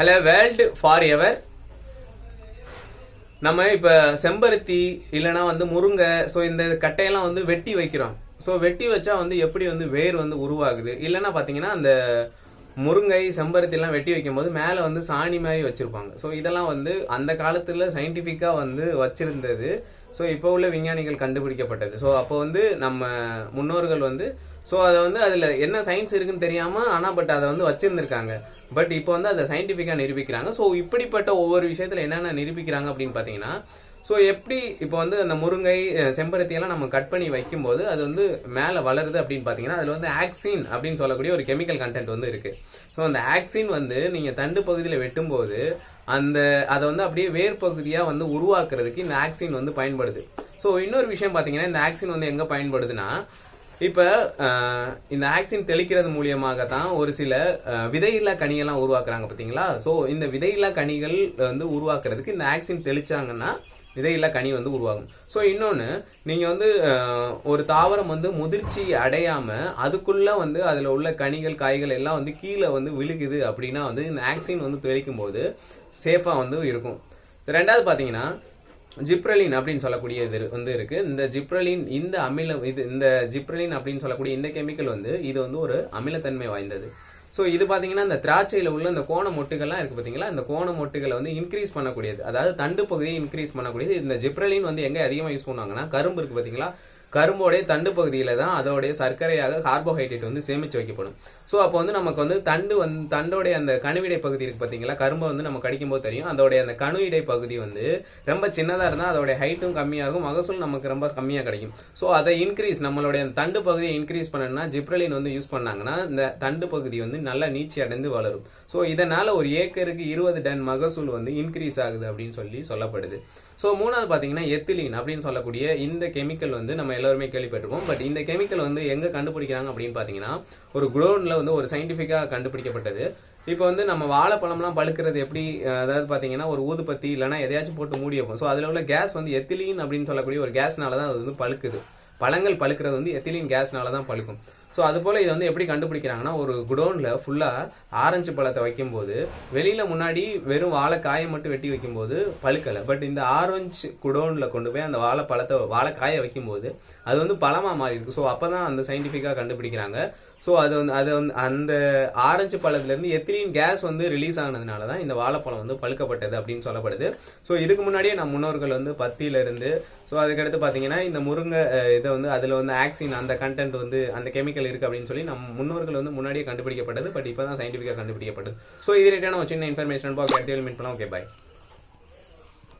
Hello world for ever நம்ம இப்போ செம்பருத்தி இல்லைன்னா வந்து முருங்கை ஸோ இந்த கட்டையெல்லாம் வந்து வெட்டி வைக்கிறோம். ஸோ வெட்டி வச்சா வந்து எப்படி வந்து வேர் வந்து உருவாகுது? இல்லைன்னா பார்த்தீங்கன்னா அந்த முருங்கை செம்பருத்திலாம் வெட்டி வைக்கும் போது வந்து சாணி மாதிரி வச்சுருப்பாங்க. ஸோ இதெல்லாம் வந்து அந்த காலத்தில் சயின்டிஃபிக்காக வந்து வச்சுருந்தது. ஸோ இப்போ உள்ள விஞ்ஞானிகள் கண்டுபிடிக்கப்பட்டது. ஸோ அப்போ வந்து நம்ம முன்னோர்கள் வந்து ஸோ அதை வந்து அதில் என்ன சயின்ஸ் இருக்குன்னு தெரியாம ஆனால் பட் அதை வந்து வச்சிருந்திருக்காங்க. பட் இப்போ வந்து அதை சயின்டிஃபிக்காக நிரூபிக்கிறாங்க. ஸோ இப்படிப்பட்ட ஒவ்வொரு விஷயத்தில் என்னென்ன நிரூபிக்கிறாங்க அப்படின்னு பார்த்தீங்கன்னா ஸோ எப்படி இப்போ வந்து அந்த முருங்கை செம்பருத்தியெல்லாம் நம்ம கட் பண்ணி வைக்கும்போது அது வந்து மேலே வளருது அப்படின்னு பார்த்தீங்கன்னா அதில் வந்து ஆக்சின் அப்படின்னு சொல்லக்கூடிய ஒரு கெமிக்கல் கண்டென்ட் வந்து இருக்கு. ஸோ அந்த ஆக்சின் வந்து நீங்கள் தண்டு பகுதியில் வெட்டும்போது அந்த அதை வந்து அப்படியே வேர் பகுதியாக வந்து உருவாக்குறதுக்கு இந்த ஆக்சின் வந்து பயன்படுது. ஸோ இன்னொரு விஷயம் பார்த்தீங்கன்னா இந்த ஆக்சின் வந்து எங்கே பயன்படுதுன்னா இப்போ இந்த ஆக்சின் தெளிக்கிறது மூலியமாக தான் ஒரு சில விதையில்லா கனியெல்லாம் உருவாக்குறாங்க பார்த்தீங்களா ஸோ இந்த விதையில்லா கனிகள் வந்து உருவாக்குறதுக்கு இந்த ஆக்சின் தெளிச்சாங்கன்னா விதையில்லா கனி வந்து உருவாகும். ஸோ இன்னொன்று நீங்கள் வந்து ஒரு தாவரம் வந்து முதிர்ச்சி அடையாமல் அதுக்குள்ளே வந்து அதில் உள்ள கனிகள் காய்கள் எல்லாம் வந்து கீழே வந்து விழுகுது அப்படின்னா வந்து இந்த ஆக்சின் வந்து தெளிக்கும் போது சேஃபாக வந்து இருக்கும். ரெண்டாவது பார்த்தீங்கன்னா ஜிப்ரலின் அப்படின்னு சொல்லக்கூடிய இது வந்து இருக்கு. இந்த ஜிப்ரலின் இந்த அமிலம் இது இந்த ஜிப்ரலின் அப்படின்னு சொல்லக்கூடிய இந்த கெமிக்கல் வந்து இது வந்து ஒரு அமிலத்தன்மை வாய்ந்தது. ஸோ இது பார்த்தீங்கன்னா இந்த திராட்சையில் உள்ள இந்த கோண மொட்டுகள்லாம் இருக்கு பார்த்தீங்களா இந்த கோண மொட்டுகளை வந்து இன்க்ரீஸ் பண்ணக்கூடியது. அதாவது தண்டு பகுதியை இன்க்ரீஸ் பண்ணக்கூடியது. இந்த ஜிப்ரலின் வந்து எங்கே அதிகமாக யூஸ் பண்ணுவாங்கன்னா கரும்பு இருக்கு பார்த்தீங்களா கரும்போடைய தண்டு பகுதியில தான் அதோடைய சர்க்கரையாக கார்போஹைட்ரேட் வந்து சேமித்து வைக்கப்படும். ஸோ அப்போ வந்து நமக்கு வந்து தண்டு வந்து தண்டோடைய அந்த கணுவிடை பகுதி இருக்கு பார்த்தீங்களா கரும்பை வந்து நம்ம கடிக்கும்போது தெரியும். அதோடைய அந்த கணுவிடை இடை பகுதி வந்து ரொம்ப சின்னதாக இருந்தால் அதோடைய ஹைட்டும் கம்மியாக இருக்கும் மகசூல் நமக்கு ரொம்ப கம்மியாக கிடைக்கும். ஸோ அதை இன்க்ரீஸ் நம்மளுடைய அந்த தண்டு பகுதியை இன்க்ரீஸ் பண்ணணும்னா ஜிப்ரலின் வந்து யூஸ் பண்ணாங்கன்னா இந்த தண்டு பகுதி வந்து நல்லா நீச்சி அடைந்து வளரும். ஸோ இதனால ஒரு ஏக்கருக்கு இருபது டன் மகசூல் வந்து இன்க்ரீஸ் ஆகுது அப்படின்னு சொல்லி சொல்லப்படுது. ஸோ மூணாவது பார்த்தீங்கன்னா எத்திலீன் அப்படின்னு சொல்லக்கூடிய இந்த கெமிக்கல் வந்து நம்ம எல்லாருமே கேள்விப்பட்டிருப்போம். பட் இந்த கெமிக்கல் வந்து எங்கே கண்டுபிடிக்கிறாங்க அப்படின்னு பார்த்தீங்கன்னா ஒரு குடோன்ல வந்து ஒரு சயின்டிஃபிக்காக கண்டுபிடிக்கப்பட்டது. இப்போ வந்து நம்ம வாழைப்பழம்லாம் பழுக்கிறது எப்படி? அதாவது பார்த்தீங்கன்னா ஒரு ஊதுபத்தி இல்லைன்னா எதையாச்சும் போட்டு மூடி வைப்போம். ஸோ அதில் உள்ள கேஸ் வந்து எத்திலீன் அப்படின்னு சொல்லக்கூடிய ஒரு கேஸ்னால தான் அது வந்து பழுக்குது. பழங்கள் பழுக்கிறது வந்து எத்திலீன் கேஸ்னால தான் பழுக்கும். ஸோ அது போல இதை வந்து எப்படி கண்டுபிடிக்கிறாங்கன்னா ஒரு குடோனில் ஃபுல்லாக ஆரஞ்சு பழத்தை வைக்கும்போது வெளியில முன்னாடி வெறும் வாழைக்காயை மட்டும் வெட்டி வைக்கும்போது பழுக்கலை. பட் இந்த ஆரஞ்சு குடோனில் கொண்டு போய் அந்த வாழைப்பழத்தை வாழைக்காயை வைக்கும்போது அது வந்து பழமாக மாறி இருக்கு ஸோ அப்பதான் அந்த சயின்டிஃபிக்காக கண்டுபிடிக்கிறாங்க. ஸோ அது வந்து அது வந்து அந்த ஆரஞ்சு பழத்துலேருந்து எத்திலின் எத்திலீன் கேஸ் வந்து ரிலீஸ் ஆனதுனால தான் இந்த வாழைப்பழம் வந்து பழுக்கப்பட்டது அப்படின்னு சொல்லப்படுது. ஸோ இதுக்கு முன்னாடியே நம்ம முன்னோர்கள் வந்து பத்தியிலிருந்து ஸோ அதுக்கடுத்து பார்த்தீங்கன்னா இந்த முருங்கை இதை வந்து அதில் வந்து ஆக்சின் அந்த கண்டென்ட் வந்து அந்த கெமிக்கல் இருக்குது அப்படின்னு சொல்லி நம்ம முன்னோர்கள் வந்து முன்னாடியே கண்டுபிடிக்கப்பட்டது பட் இப்போ தான் சயின்டிஃபிக்காக கண்டுபிடிக்கப்பட்டது. ஸோ இது ரிலேட்டான ஒரு சின்ன இன்ஃபர்மேஷன் பார்க்க இடத்துல மீட் பண்ணலாம் ஓகே பாய்